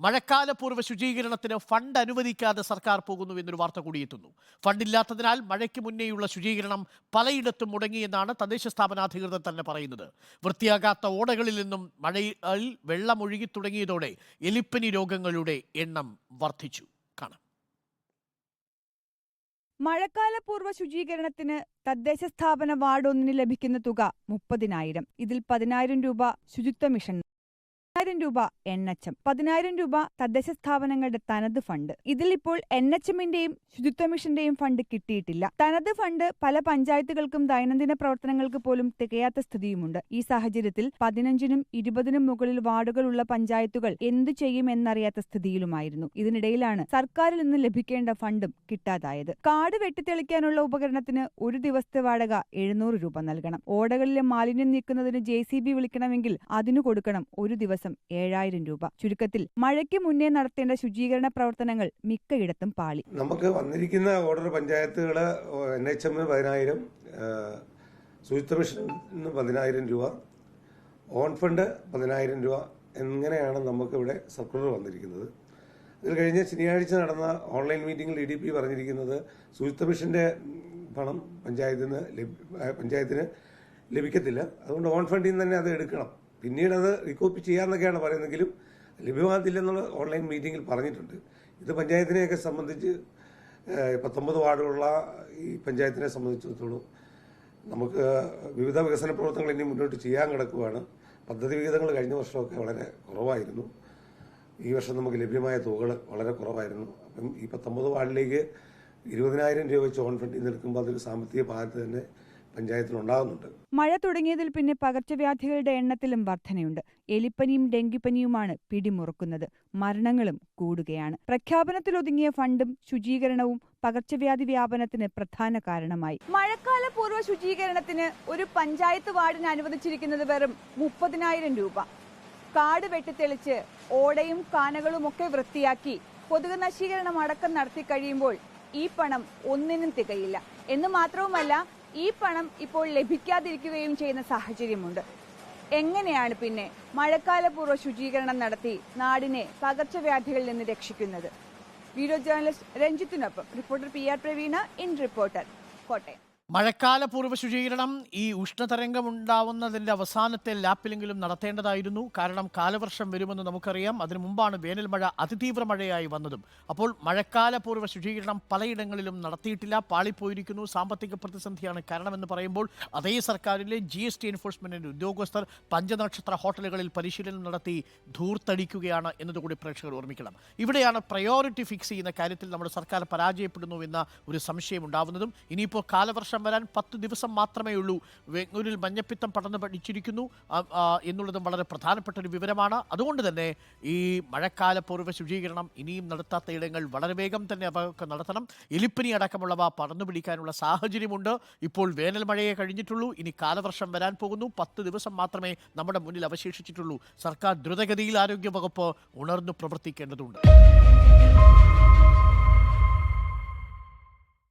മഴക്കാലപൂർവ ശുചീകരണത്തിന് fund അനുവദിക്കാതെ സർക്കാർ പോകുന്നു എന്നൊരു വാർത്ത കൂടിയെത്തുന്നു. ഫണ്ടില്ലാത്തതിനാൽ മഴയ്ക്ക് മുന്നേയുള്ള ശുചീകരണം പലയിടത്തും മുടങ്ങിയെന്നാണ് തദ്ദേശ സ്ഥാപനാധികൃതർ തന്നെ പറയുന്നത്. വൃത്തിയാകാത്ത ഓടകളിൽ നിന്നും മഴയിൽ വെള്ളമൊഴുകി തുടങ്ങിയതോടെ എലിപ്പനി രോഗങ്ങളുടെ എണ്ണം വർദ്ധിച്ചു. കാണാം. മഴക്കാലപൂർവ ശുചീകരണത്തിന് തദ്ദേശ സ്ഥാപന വാർഡ് ഒന്നിന് ലഭിക്കുന്ന തുക മുപ്പതിനായിരം. ഇതിൽ പതിനായിരം രൂപ ശുചിത്വ മിഷൻ പതിനായിരം രൂപ എൻ എച്ച് എം പതിനായിരം രൂപ തദ്ദേശ സ്ഥാപനങ്ങളുടെ തനത് ഫണ്ട്. ഇതിൽ ഇപ്പോൾ എൻ എച്ച് എമ്മിന്റെയും ശുചിത്വ മിഷന്റെയും ഫണ്ട് കിട്ടിയിട്ടില്ല. തനത് ഫണ്ട് പല പഞ്ചായത്തുകൾക്കും ദൈനംദിന പ്രവർത്തനങ്ങൾക്ക് പോലും തികയാത്ത സ്ഥിതിയുമുണ്ട്. ഈ സാഹചര്യത്തിൽ പതിനഞ്ചിനും ഇരുപതിനും മുകളിൽ വാർഡുകളുള്ള പഞ്ചായത്തുകൾ എന്തു ചെയ്യുമെന്നറിയാത്ത സ്ഥിതിയിലുമായിരുന്നു. ഇതിനിടയിലാണ് സർക്കാരിൽ നിന്ന് ലഭിക്കേണ്ട ഫണ്ടും കിട്ടാതായത്. കാട് വെട്ടിത്തെളിക്കാനുള്ള ഉപകരണത്തിന് ഒരു ദിവസത്തെ വാടക എഴുന്നൂറ് രൂപ നൽകണം. ഓടകളിലെ മാലിന്യം നീക്കുന്നതിന് ജെ വിളിക്കണമെങ്കിൽ അതിനു കൊടുക്കണം ഒരു ദിവസം. ഏഴായിരം രൂപ. ചുരുക്കത്തിൽ മഴയ്ക്ക് മുന്നേ നടത്തേണ്ട ശുചീകരണ പ്രവർത്തനങ്ങൾ മിക്കയിടത്തും പാളി. നമുക്ക് വന്നിരിക്കുന്ന ഓർഡർ പഞ്ചായത്തുകൾ എൻ എച്ച് എമ്മിന് പതിനായിരം ശുചിത്വ മിഷന് പതിനായിരം രൂപ ഓൺ ഫണ്ട് പതിനായിരം രൂപ എങ്ങനെയാണ് നമുക്ക് ഇവിടെ സർക്കുലർ വന്നിരിക്കുന്നത്. അതിൽ കഴിഞ്ഞ ശനിയാഴ്ച നടന്ന ഓൺലൈൻ മീറ്റിംഗിൽ ഇ ഡി പി പറഞ്ഞിരിക്കുന്നത് ശുചിത്വ മിഷന്റെ പണം പഞ്ചായത്തിന് പഞ്ചായത്തിന് ലഭിക്കത്തില്ല. അതുകൊണ്ട് ഓൺ ഫണ്ടിൽ നിന്ന് തന്നെ അത് എടുക്കണം. പിന്നീട് അത് റിക്കോപ്പി ചെയ്യാമെന്നൊക്കെയാണ് പറയുന്നതെങ്കിലും ലഭ്യമാകത്തില്ലെന്നുള്ള ഓൺലൈൻ മീറ്റിങ്ങിൽ പറഞ്ഞിട്ടുണ്ട്. ഇത് പഞ്ചായത്തിനെയൊക്കെ സംബന്ധിച്ച് പത്തൊമ്പത് വാർഡുള്ള ഈ പഞ്ചായത്തിനെ സംബന്ധിച്ചിടത്തോളം നമുക്ക് വിവിധ വികസന പ്രവർത്തനങ്ങൾ ഇനി മുന്നോട്ട് ചെയ്യാൻ കിടക്കുകയാണ് പദ്ധതി വിഹിതങ്ങൾ കഴിഞ്ഞ വർഷമൊക്കെ വളരെ കുറവായിരുന്നു. ഈ വർഷം നമുക്ക് ലഭ്യമായ തുകകൾ വളരെ കുറവായിരുന്നു. അപ്പം ഈ പത്തൊമ്പത് വാർഡിലേക്ക് ഇരുപതിനായിരം രൂപ വെച്ച് ഓൺ ഫണ്ടിൽ നിൽക്കുമ്പോൾ അതൊരു സാമ്പത്തിക ഭാഗത്ത് തന്നെ പഞ്ചായത്തിനുണ്ടാകുന്നുണ്ട് മഴ തുടങ്ങിയതിൽ പിന്നെ പകർച്ചവ്യാധികളുടെ എണ്ണത്തിലും വർധനയുണ്ട്. എലിപ്പനിയും ഡെങ്കിപ്പനിയുമാണ് പിടിമുറുക്കുന്നത്. മരണങ്ങളും കൂടുകയാണ്. പ്രഖ്യാപനത്തിലൊതുങ്ങിയ ഫണ്ടും ശുചീകരണവും പകർച്ചവ്യാധി വ്യാപനത്തിന് പ്രധാന കാരണമായി. മഴക്കാല പൂർവ ശുചീകരണത്തിന് ഒരു പഞ്ചായത്ത് വാർഡിന് അനുവദിച്ചിരിക്കുന്നത് വെറും മുപ്പതിനായിരം രൂപ. കാട് വെട്ടിത്തെളിച്ച് ഓടയും കാനകളും ഒക്കെ വൃത്തിയാക്കി കൊതുക് നശീകരണം അടക്കം നടത്തി കഴിയുമ്പോൾ ഈ പണം ഒന്നിനും തികയില്ല. എന്ന് മാത്രവുമല്ല ഈ പണം ഇപ്പോൾ ലഭിക്കാതിരിക്കുകയും ചെയ്യുന്ന സാഹചര്യമുണ്ട്. എങ്ങനെയാണ് പിന്നെ മഴക്കാലപൂർവ ശുചീകരണം നടത്തി നാടിനെ പകർച്ചവ്യാധികളിൽ നിന്ന് രക്ഷിക്കുന്നത്? Video journalist രഞ്ജിത്തിനൊപ്പം reporter P R Praveena in reporter Kottayam. മഴക്കാലപൂർവ ശുചീകരണം ഈ ഉഷ്ണതരംഗം ഉണ്ടാവുന്നതിന്റെ അവസാനത്തെ ലാപ്പിലെങ്കിലും നടത്തേണ്ടതായിരുന്നു. കാരണം കാലവർഷം വരുമെന്ന് നമുക്കറിയാം. അതിനു മുമ്പാണ് വേനൽ മഴ അതിതീവ്ര മഴയായി വന്നതും. അപ്പോൾ മഴക്കാലപൂർവ ശുചീകരണം പലയിടങ്ങളിലും നടത്തിയിട്ടില്ല. പാളിപ്പോയിരിക്കുന്നു. സാമ്പത്തിക പ്രതിസന്ധിയാണ് കാരണമെന്ന് പറയുമ്പോൾ അതേ സർക്കാരിലെ ജി എസ് ടി എൻഫോഴ്സ്മെന്റിന്റെ ഉദ്യോഗസ്ഥർ പഞ്ചനക്ഷത്ര ഹോട്ടലുകളിൽ പരിശീലനം നടത്തി ധൂർത്തടിക്കുകയാണ് എന്നതുകൂടി പ്രേക്ഷകർ ഓർമ്മിക്കണം. ഇവിടെയാണ് പ്രയോറിറ്റി ഫിക്സ് ചെയ്യുന്ന കാര്യത്തിൽ നമ്മുടെ സർക്കാർ പരാജയപ്പെടുന്നു എന്ന ഒരു സംശയം ഉണ്ടാവുന്നതും. ഇനിയിപ്പോൾ കാലവർഷം വരാൻ പത്ത് ദിവസം മാത്രമേ ഉള്ളൂ. വെങ്ങൂരിൽ മഞ്ഞപ്പിത്തം പടർന്ന് പഠിച്ചിരിക്കുന്നു. എന്നുള്ളതും വളരെ പ്രധാനപ്പെട്ട ഒരു വിവരമാണ്. അതുകൊണ്ട് തന്നെ ഈ മഴക്കാലപൂർവ ശുചീകരണം ഇനിയും നടത്താത്ത ഇടങ്ങൾ വളരെ വേഗം തന്നെ അവയൊക്കെ നടത്തണം. എലിപ്പനി അടക്കമുള്ളവ പടർന്നു പിടിക്കാനുള്ള സാഹചര്യമുണ്ട്. ഇപ്പോൾ വേനൽ മഴയെ കഴിഞ്ഞിട്ടുള്ളൂ. ഇനി കാലവർഷം വരാൻ പോകുന്നു. പത്ത് ദിവസം മാത്രമേ നമ്മുടെ മുന്നിൽ അവശേഷിച്ചിട്ടുള്ളൂ. സർക്കാർ ദ്രുതഗതിയിൽ ആരോഗ്യ വകുപ്പ് ഉണർന്നു പ്രവർത്തിക്കേണ്ടതുണ്ട്.